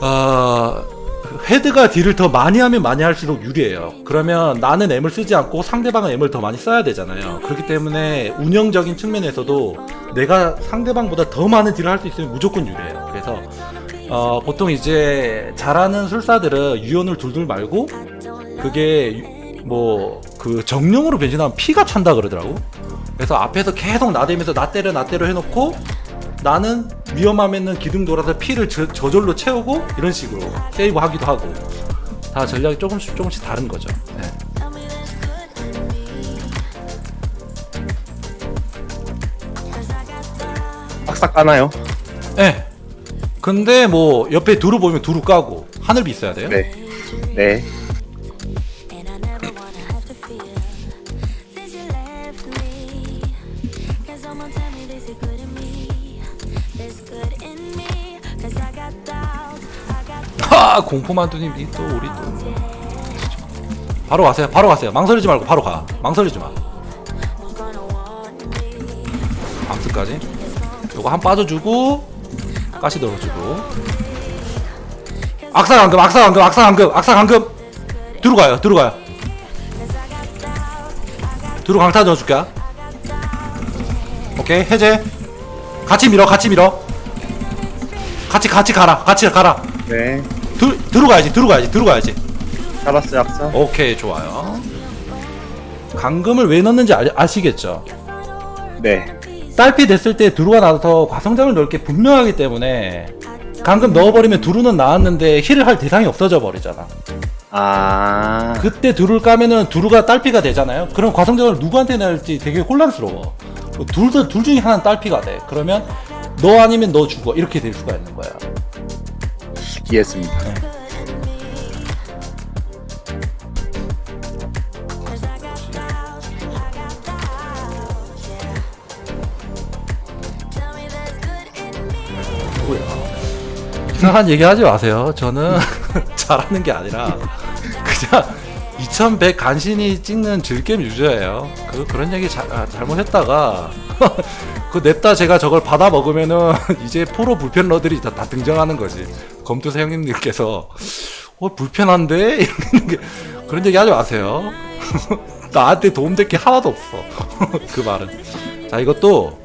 어, 헤드가 딜을 더 많이 하면 많이 할수록 유리해요. 그러면 나는 M을 쓰지 않고 상대방은 M을 더 많이 써야 되잖아요. 그렇기 때문에 운영적인 측면에서도 내가 상대방보다 더 많은 딜을 할 수 있으면 무조건 유리해요. 그래서 어, 보통 이제 잘하는 술사들은 유연을 둘둘 말고 그게 뭐 그 정령으로 변신하면 피가 찬다 그러더라고. 그래서 앞에서 계속 나대면서 나 때려 나 때려 해놓고 나는 위험하면은 기둥 돌아서 피를 저, 저절로 채우고 이런 식으로 세이브 하기도 하고 다 전략이 조금씩 조금씩 다른 거죠. 네. 싹싹 까나요? 네. 근데 뭐 옆에 두루 보이면 두루 까고 하늘비 있어야 돼요. 네. 네. 하 공포만두님 이 또 우리 또 바로 가세요. 바로 가세요. 망설이지 말고 바로 가. 망설이지 마. 암스까지. 요거 한 빠져주고 가시 넣어주고. 악사 강금, 악사 강금, 악사 강금, 악사 강금. 뒤로 가요. 뒤로 가요. 뒤로 강타 넣어줄게. 오케이 해제. 같이 밀어, 같이 밀어. 같이 같이 가라, 같이 가라. 네. 들 들어가야지, 들어가야지, 들어가야지. 잡았어요, 악사. 오케이 좋아요. 강금을 왜 넣는지 아, 아시겠죠? 네. 딸피 됐을 때 두루가 나서 과성장을 넣을 게 분명하기 때문에 강금 넣어버리면 두루는 나왔는데 힐을 할 대상이 없어져 버리잖아. 아. 그때 두루를 까면은 두루가 딸피가 되잖아요. 그럼 과성장을 누구한테 낼지 되게 혼란스러워. 둘, 둘 중에 하나는 딸피가 돼. 그러면 너 아니면 너 죽어. 이렇게 될 수가 있는 거야. 이해했습니다. Me. 이상한 얘기 하지 마세요. 저는 잘하는 게 아니라 그냥 2100 간신히 찍는 즐겜 유저예요. 그 그런 얘기 자, 아, 잘못했다가 그 냅다 제가 저걸 받아 먹으면은 이제 프로 불편러들이 다, 다 등장하는 거지. 검투사 형님들께서 어 불편한데 이런 게 그런 얘기 하지 마세요. 나한테 도움될 게 하나도 없어. 그 말은. 자 이것도